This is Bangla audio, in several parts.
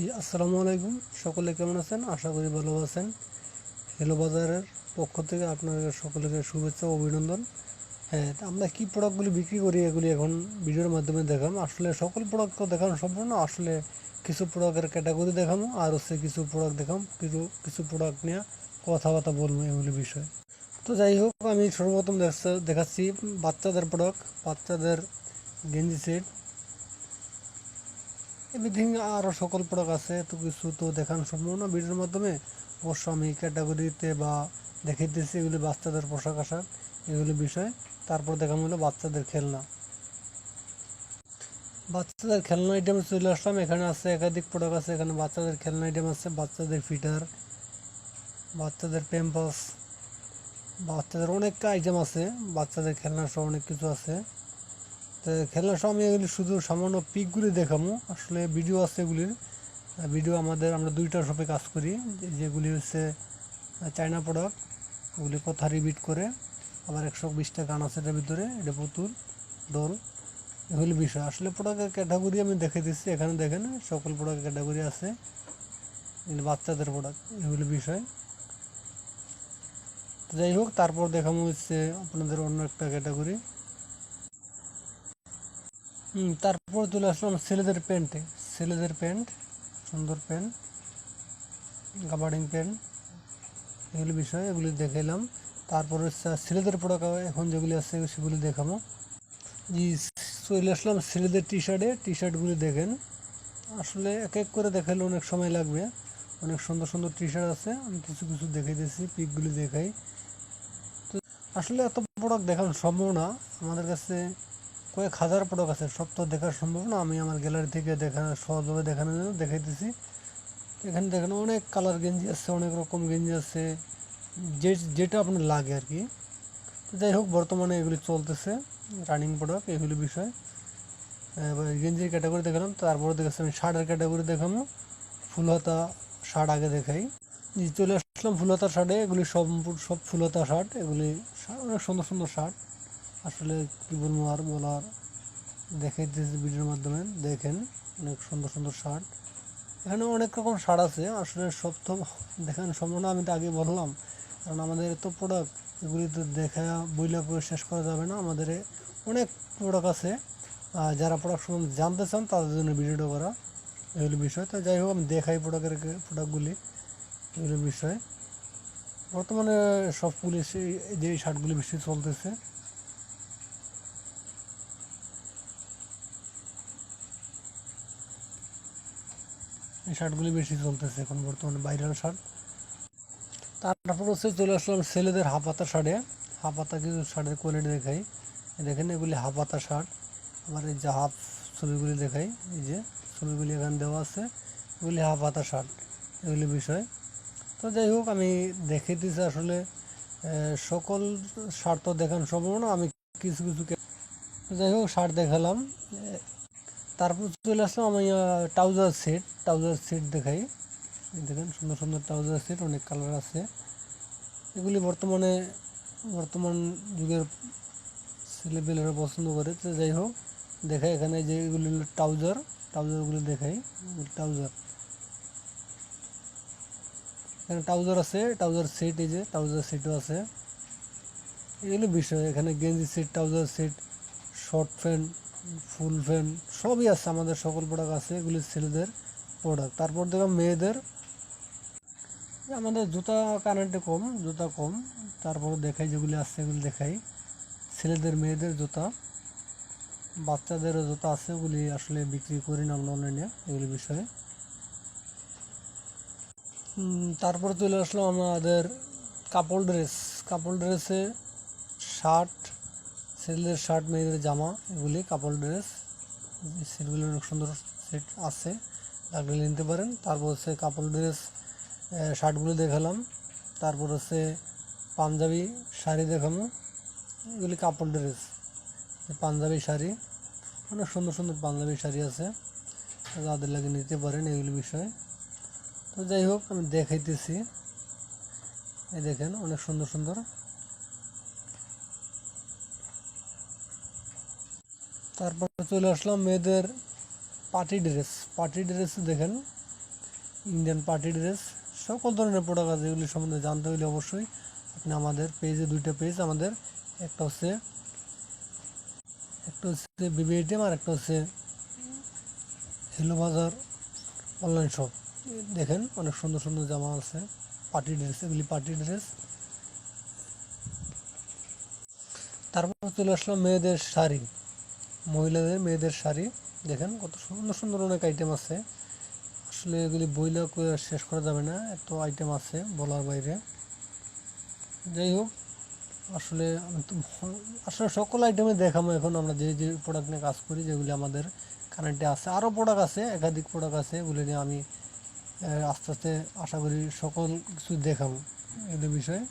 জি, আসসালামু আলাইকুম। সকলে কেমন আছেন? আশা করি ভালো আছেন। হেলো বাজারের পক্ষ থেকে আপনাদের সকলকে শুভেচ্ছা ও অভিনন্দন। হ্যাঁ আমরা কী প্রোডাক্টগুলি বিক্রি করি এগুলি এখন ভিডিওর মাধ্যমে দেখাম। আসলে সকল প্রোডাক্ট দেখানো সম্ভব না। আসলে কিছু প্রোডাক্টের ক্যাটাগরি দেখাবো আর হচ্ছে কিছু প্রোডাক্ট দেখাম। কিছু কিছু প্রোডাক্ট নিয়ে কথাবার্তা বলব এগুলি বিষয়ে। তো যাই হোক, আমি সর্বপ্রথম দেখাচ্ছি বাচ্চাদের প্রোডাক্ট বাচ্চাদের গেঞ্জি সেট এভরিথিং আরও সকল প্রোডাক্ট আছে, তো কিছু তো দেখানো সম্ভব না। ভিডিওর মাধ্যমে অবশ্য আমি ক্যাটাগরিতে বা দেখিয়ে দিচ্ছি এগুলি বাচ্চাদের পোশাক আশাক, এগুলি বিষয়। তারপর দেখানো হলো বাচ্চাদের খেলনা। বাচ্চাদের খেলনা আইটেম চলে আসলাম। এখানে আছে একাধিক প্রোডাক্ট আছে। এখানে বাচ্চাদের খেলনা আইটেম আছে, বাচ্চাদের ফিটার বাচ্চাদের প্যাম্পাস বাচ্চাদের অনেক আইটেম আছে, বাচ্চাদের খেলনা সহ অনেক কিছু আছে। সহ আমি এগুলি শুধু সামান্য পিকগুলি দেখাবো আসলে ভিডিও আছে এগুলির। ভিডিও আমাদের, আমরা দুইটা শপে কাজ করি। যেগুলি হচ্ছে চায়না প্রোডাক্ট ওগুলি কথা রিপিট করে। আবার একশো বিশটা গান আছে এটার ভিতরে, এটা পুতুল, দোল, এগুলি বিষয়। আসলে প্রোডাক্টের ক্যাটাগরি আমি দেখে দিচ্ছি এখানে দেখেন, সকল প্রোডাক্ট ক্যাটাগরি আছে। বাচ্চাদের প্রোডাক্ট এগুলি বিষয়। যাই হোক, তারপর দেখানো হচ্ছে আপনাদের অন্য একটা ক্যাটাগরি হুম, তারপর চলে আসলাম ছেলেদের প্যান্টে। ছেলেদের প্যান্ট, সুন্দর প্যান্ট কাবাডিং প্যান্ট, এগুলি বিষয় এগুলি দেখাইলাম। তারপর ছেলেদের প্রোডাক্ট এখন যেগুলি আছে সেগুলি দেখাবো। জি, চলে আসলাম ছেলেদের টি শার্টে টি শার্টগুলি দেখেন। আসলে এক এক করে দেখালে অনেক সময় লাগবে। অনেক সুন্দর সুন্দর টি শার্ট আছে। আমি কিছু কিছু দেখে দিয়েছি পিকগুলি দেখাই। তো আসলে এত প্রোডাক্ট দেখানো সম্ভব না। আমাদের কাছে কয়েক হাজার প্রোডাক্ট আছে। সব তো দেখা সম্ভব না। আমি আমার গ্যালারি থেকে দেখা সহজভাবে দেখানোর জন্য দেখাইতেছি। এখানে দেখেন অনেক কালার গেঞ্জি আছে, অনেক রকম গেঞ্জি আছে, যে, যেটা আপনার লাগে আর কি। যাই হোক, বর্তমানে এগুলি চলতেছে রানিং প্রোডাক্ট এগুলি বিষয়। এবার গেঞ্জির ক্যাটাগরি দেখালাম, তারপরে দেখাচ্ছি আমি শার্টের ক্যাটাগরি দেখাবো। ফুলহাতা শার্ট আগে দেখাই। চলে আসলাম ফুলহাতা শার্টে, এগুলি সব সব ফুলহাতা শার্ট, এগুলি অনেক সুন্দর সুন্দর শার্ট। আসলে কি বলব আর বলার? দেখাইতেছি ভিডিওর মাধ্যমে, দেখেন অনেক সুন্দর সুন্দর শার্ট। এখানে অনেক রকম শার্ট আছে, আসলে সব তো দেখানো সম্ভব না, আমি তো আগে বললাম। কারণ আমাদের এত প্রোডাক্ট এগুলি তো দেখা বইলা করে শেষ করা যাবে না। আমাদের অনেক প্রোডাক্ট আছে। যারা প্রোডাক্ট সম্বন্ধে জানতে চান, তাদের জন্য ভিডিওটা করা এগুলি বিষয়। তো যাই হোক, আমি দেখাই প্রোডাক্টের প্রোডাক্টগুলি এগুলি বিষয়। বর্তমানে সব পুলিশ যে শার্টগুলি বেশি চলতেছে এই শার্টগুলি বেশি চলতেছে এখন বর্তমানে ভাইরাল শার্ট। তারপর হচ্ছে চলে আসলাম ছেলেদের হাফাতা শার্টে। হাফাতা কিছু শার্টের কোয়ালিটি দেখাই। দেখেন এগুলি হাফাতা শার্ট। আবার এই যে হাফ ছবিগুলি দেখাই, এই যে ছবিগুলি এখানে দেওয়া আছে, এগুলি হাফাতা শার্ট, এগুলি বিষয়। তো যাই হোক, আমি দেখে দিয়েছি আসলে সকল শার্ট তো দেখানো সম্ভব না, আমি কিছু কিছু যাই হোক, শার্ট দেখালাম। তারপর চলে আসলাম আমি ট্রাউজার সেট ট্রাউজার সেট দেখাই। দেখেন সুন্দর সুন্দর ট্রাউজার সেট অনেক কালার আছে। এগুলি বর্তমানে, বর্তমান যুগের ছেলেপেলেরা পছন্দ করে। তো যাই হোক, দেখাই এখানে যে এগুলি ট্রাউজার ট্রাউজারগুলি দেখাই। ট্রাউজার এখানে ট্রাউজার আছে ট্রাউজার সেট এই যে ট্রাউজার সেটও আছে। এগুলো বিষয়, এখানে গেঞ্জি set trouser set short pant full pant সবই আছে আমাদের সকল প্রোডাক্ট আছে, এগুলি ছেলেদের প্রোডাক্ট তারপর দেখলাম মেয়েদের আমাদের জুতা কারেন্টে কম, জুতা কম। তারপর দেখাই যেগুলি আছে এগুলি দেখাই। ছেলেদের, মেয়েদের জুতা, বাচ্চাদেরও জুতা আছে, ওগুলি আসলে বিক্রি করি না আমরা অনলাইনে এগুলি বিষয়ে। তারপর চলে আসলো আমাদের কাপড় ড্রেস কাপড় ড্রেসে শার্ট ছেলেদের শার্ট মেয়েদের জামা, এগুলি কাপড় ড্রেস সেটগুলি অনেক সুন্দর সেট আছে। লাগলে নিতে পারেন। তারপর হচ্ছে কাপড় ড্রেস শার্টগুলো দেখালাম। তারপর হচ্ছে পাঞ্জাবি শাড়ি দেখানো এগুলি কাপড় ড্রেস পাঞ্জাবি শাড়ি। অনেক সুন্দর সুন্দর পাঞ্জাবি শাড়ি আছে। যাদের লাগে নিতে পারেন এগুলি বিষয়ে। তো যাই হোক, আমি দেখাইতেছি। এই দেখেন, অনেক সুন্দর সুন্দর। তারপর চলে আসলাম মেয়েদের পার্টি ড্রেস। পার্টি ড্রেস দেখেন ইন্ডিয়ান পার্টি ড্রেস। সকল ধরনের প্রোডাক্ট আছে, এগুলি সম্বন্ধে জানতে হলে অবশ্যই আপনি আমাদের পেজে দুইটা পেজ আমাদের, একটা হচ্ছে একটা হচ্ছে বিবি আইটেম আর একটা হচ্ছে হেলো বাজার অনলাইন শপ দেখেন অনেক সুন্দর সুন্দর জামা আছে, পার্টি ড্রেস, এগুলি পার্টি ড্রেস। তারপর চলে আসলাম মেয়েদের শাড়ি। মহিলাদের, মেয়েদের শাড়ি। দেখেন কত সুন্দর সুন্দর অনেক আইটেম আছে। আসলে এগুলি বইলা করে শেষ করা যাবে না, এত আইটেম আছে বলার বাইরে। যাই হোক, আসলে আসলে সকল আইটেমে দেখাবো এখন আমরা যে যে প্রোডাক্ট নিয়ে কাজ করি, যেগুলি আমাদের কারেন্টে আছে। আরও প্রোডাক্ট আছে, একাধিক প্রোডাক্ট আছে, এগুলি নিয়ে আমি আস্তে আস্তে আশা করি সকল কিছু দেখাবো এদের বিষয়ে।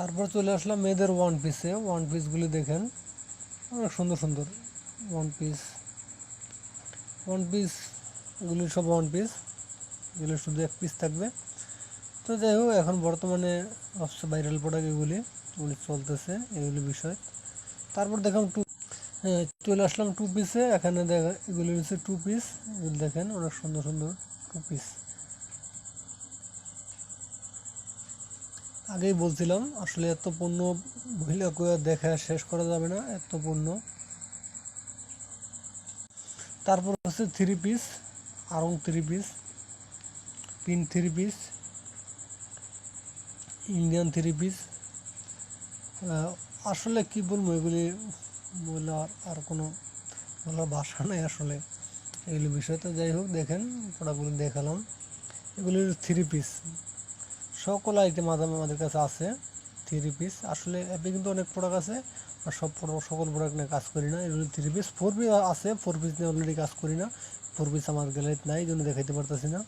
তারপর চলে আসলাম মেয়েদের ওয়ান পিসে ওয়ান পিসগুলি দেখেন। অনেক সুন্দর সুন্দর ওয়ান পিস ওয়ান পিস এগুলি সব ওয়ান পিস এগুলি শুধু এক পিস থাকবে। তো যাই হোক, এখন বর্তমানে সবচেয়ে ভাইরাল প্রোডাক্ট এগুলি এগুলি চলতেছে, এগুলি বিষয়। তারপর দেখলাম টু হ্যাঁ চলে আসলাম টু পিসে এখানে দেখা, এগুলি হচ্ছে টু পিস এগুলি দেখেন, অনেক সুন্দর সুন্দর টু পিস আগেই বলছিলাম, আসলে এত পণ্য মহিলা দেখা শেষ করা যাবে না, এত পণ্য। তারপর হচ্ছে three piece Aarong three piece pin three piece Indian three piece আসলে কি বলব, এগুলি আর আর কোনো বলার ভাষা নেই আসলে। এগুলি বিষয় তো যাই হোক, দেখেন প্রোডাক্টগুলো দেখালাম। এগুলি থ্রি পিস সকল আইটেম আমাদের কাছে আছে থ্রি পিস আসলে অ্যাপে কিন্তু অনেক প্রোডাক্ট আছে আর সব product- সকল প্রোডাক্ট নিয়ে কাজ করি না, এগুলো থ্রি পিস ফোর পিস আছে ফোর পিস নিয়ে অলরেডি কাজ করি না ফোর পিস আমার গ্যালারিতে নাই জন্য দেখাইতে পারতেছি না।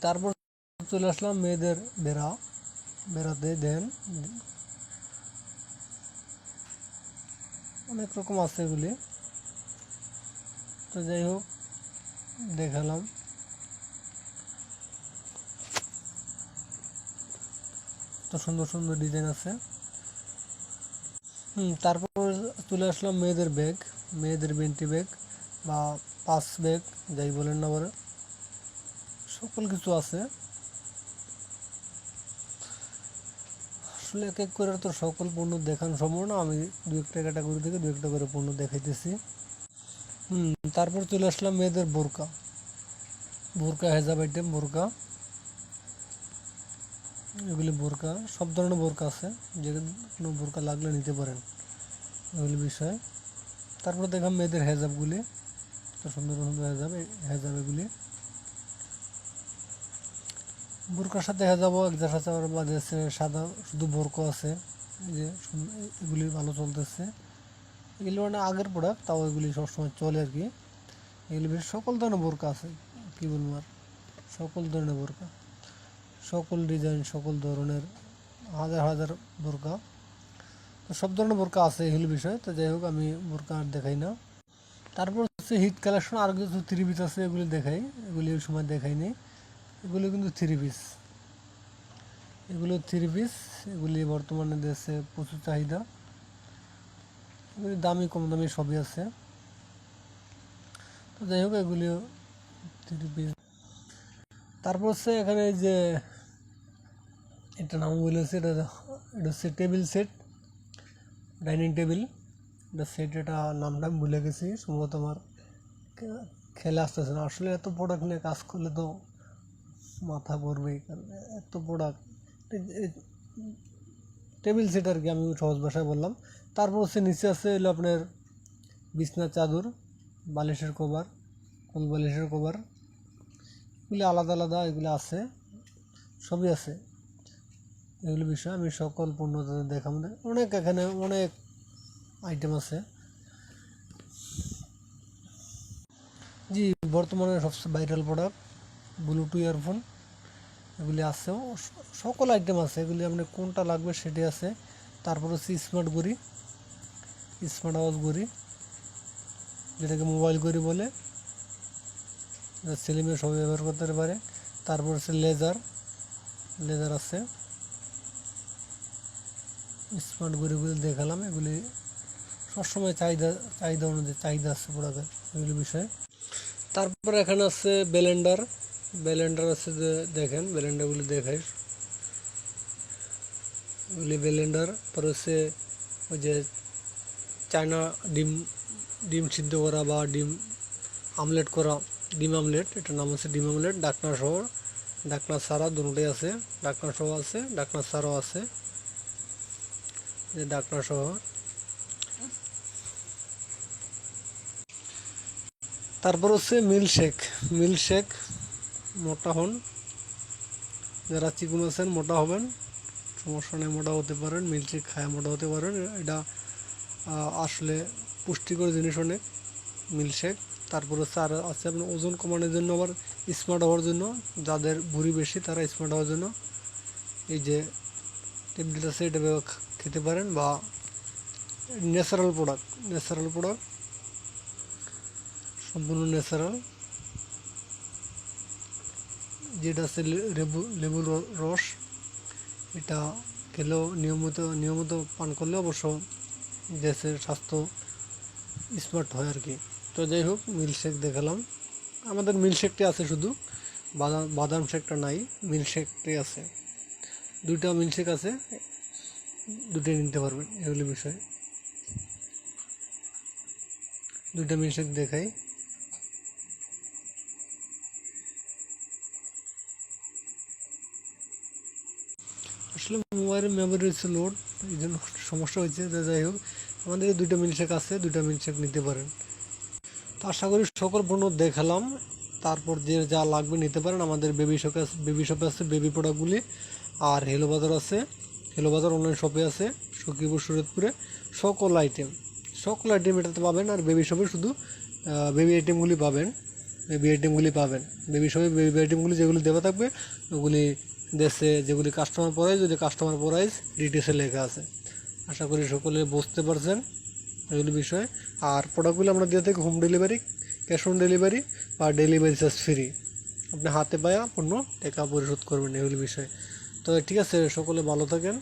তারপর চলে আসলাম মেয়েদের বেড়া, বেড়াতে দেন। অনেক রকম আছে এগুলি। তো যাই হোক, দেখালাম। তো সুন্দর সুন্দর ডিজাইন আছে। হুম, তারপর চলে আসলাম মেয়েদের ব্যাগ মেয়েদের বেন্টি ব্যাগ বা পাস ব্যাগ যাই বলেন না বলে। সকল কিছু আছে। আসলে এক এক করে তো সকল পণ্য দেখানো সম্ভব না। আমি দু একটা ক্যাটাগরি থেকে দু একটা করে পণ্য দেখাইতেছি। হুম, তারপর চলে আসলাম মেয়েদের বোরকা। বোরকা হেজাব আইটেম বোরকা। এগুলি বোরকা, সব ধরনের বোরকা আছে। যে কোনো বোরকা লাগলে নিতে পারেন এগুলি বিষয়। তারপর দেখলাম মেয়েদের হেজাবগুলি সুন্দর সুন্দর হেজাব হেজাব এগুলি। বোরকার সাথে হেজাব একজার সাথে আবার আছে সাদা শুধু বোরকা আছে। যে এগুলি ভালো চলতেছে। এগুলি মানে আগের প্রোডাক্ট তাও এগুলি সবসময় চলে আর কি। এগুলি বেশ সকল ধরনের বোরকা আছে, কী বলব আর? সকল ধরনের বোরকা। সকল ডিজাইন, সকল ধরনের, হাজার হাজার বোরকা। তো সব ধরনের বোরকা আছে এগুলি বিষয়, তো যাই হোক, আমি বোরকা আর দেখাই না। তারপর হচ্ছে হিট কালেকশন আর কিছু থ্রি পিস আছে, এগুলি দেখাই। এগুলি ওই সময় দেখাইনি এগুলি কিন্তু থ্রি পিস এগুলো থ্রি পিস এগুলি বর্তমানে দেশে প্রচুর চাহিদা। এগুলি দামি, কম দামি সবই আছে। তো যাই হোক, এগুলিও থ্রি পিস তারপর হচ্ছে এখানে যে এটা নাম বলেছে এটা এটা হচ্ছে টেবিল সেট ডাইনিং টেবিল এটা সেট এটা নামটা ভুলে গেছি, সম্ভবত আমার খেলে আসতেছে না। আসলে এত প্রোডাক্ট নিয়ে কাজ করলে তো মাথা পড়বেই কারণ এত প্রোডাক্ট টেবিল সেট আর কি আমি সহজ ভাষায় বললাম। তারপর হচ্ছে নিচে আছে হলো আপনার বিছনার চাদর, বালিশের কভার কোল বালিশের কভার এগুলি আলাদা আলাদা, এগুলো আছে, সবই আছে। এগুলো বিষয় আমি সকল পণ্য তাদের দেখাবো অনেক এখানে অনেক আইটেম আছে। জি, বর্তমানে সবচেয়ে ভাইরাল প্রোডাক্ট ব্লুটুথ ইয়ারফোন এগুলি আছে। সকল আইটেম আছে। এগুলি আপনার কোনটা লাগবে সেটি আছে। তারপর হচ্ছে স্মার্ট ঘড়ি স্মার্ট আওয়াজ ঘড়ি, যেটাকে মোবাইল ঘড়ি বলে। যা ছেলে মেয়ে সবাই ব্যবহার করতে পারে। তারপর হচ্ছে লেজার লেজার আছে। স্মার্ট ঘড়িগুলি দেখালাম, এগুলি সবসময় চাহিদা চাহিদা অনুযায়ী চাহিদা আছে প্রোডাক্টের এগুলি বিষয়ে। তারপরে এখানে আছে ব্লেন্ডার ব্লেন্ডার আছে যে দেখেন, ব্লেন্ডারগুলি দেখাই। এগুলি ব্লেন্ডার, পরে হচ্ছে ওই যে চায়না ডিম ডিম সিদ্ধ করা বা ডিম আমলেট করা, ডিম আমলেট, এটার নাম হচ্ছে ডিম আমলেট, ডাকনা সহ, ডাকনা ছাড়া দুটোই আছে, ডাকনা সহ আছে, ডাকনা ছাড়াও আছে। ডাকনা সহ। তারপর হচ্ছে মিল্কশেক। মিল্কশেক, মোটা হন। যারা চিকুন আছেন, মোটা হবেন। সমস্যা নেই, মোটা হতে পারেন। মিল্কশেক খায় মোটা হতে পারেন। এটা আসলে পুষ্টিকর জিনিস অনেক, মিল্কশেক। তারপর হচ্ছে আর আছে আপনার ওজন কমানোর জন্য, আবার স্মার্ট হওয়ার জন্য। যাদের ভুঁড়ি বেশি, তারা স্মার্ট হওয়ার জন্য। এই যে ট্যাবলেট আছে, এটা খেতে পারেন বা ন্যাচারাল প্রোডাক্ট ন্যাচারাল প্রোডাক্ট সম্পূর্ণ ন্যাচারাল যেটা আছে লেবু লেবুর রস এটা খেলেও নিয়মিত নিয়মিত পান করলে অবশ্য দেশের স্বাস্থ্য স্মার্ট হয় আর কি। তো যাই হোক মিল্কশেক দেখালাম। আমাদের মিল্কশেকটি আছে শুধু। বাদাম বাদাম শেকটা নাই মিল্কশেকটি আছে। দুইটা মিল্কশেক আছে। দুটোই নিতে পারবেন এগুলি বিষয়। দুইটা মিল্কশেক দেখাই। আসলে মোবাইলের মেমোরি হচ্ছে লোড এই জন্য সমস্যা হয়েছে। যাই হোক আমাদের দুইটা মিল্কশেক আছে দুইটা মিল্কশেক নিতে পারেন। তো আশা করি সকল পণ্য দেখালাম। তারপর যে যা লাগবে নিতে পারেন। আমাদের বেবি শপে আছে বেবি শপে আছে বেবি প্রোডাক্টগুলি আর হেলো বাজার আছে। হেলো বাজার অনলাইন শপে আছে সখীপুর সুরতপুরে সকল আইটেম সকল আইটেম এটাতে পাবেন, আর বেবি শপে শুধু বেবি আইটেমগুলি পাবেন বেবি আইটেমগুলি পাবেন। বেবি শপে বেবি আইটেমগুলি যেগুলি দেওয়া থাকবে, ওগুলি দেশে যেগুলি কাস্টমার প্রাইস যদি কাস্টমার প্রাইস ডিটেলসে লেখা আছে। আশা করি সকলে বুঝতে পারছেন এগুলি বিষয়। আর প্রোডাক্টগুলো আমরা দিয়ে থাকি home delivery cash on delivery বা ডেলিভারি চার্জ ফ্রি আপনি হাতে পায়া পণ্য টাকা পরিশোধ করবেন এগুলি বিষয়। তো ঠিক আছে, সকলে ভালো থাকেন।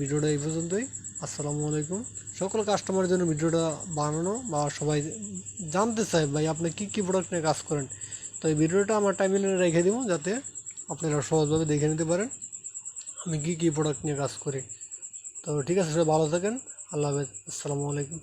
ভিডিওটা এই পর্যন্তই। আসসালামু আলাইকুম। সকল কাস্টমারের জন্য ভিডিওটা বানানো বা সবাই জানতে চায়, ভাই আপনি কী কী প্রোডাক্ট নিয়ে কাজ করেন? তো এই ভিডিওটা আমার টাইমে রেখে দিব, যাতে আপনারা সহজভাবে দেখে নিতে পারেন আমি কী কী প্রোডাক্ট নিয়ে কাজ করি। তো ঠিক আছে, সবাই ভালো থাকেন। আল্লাহ হাফেজ। আসসালামু আলাইকুম।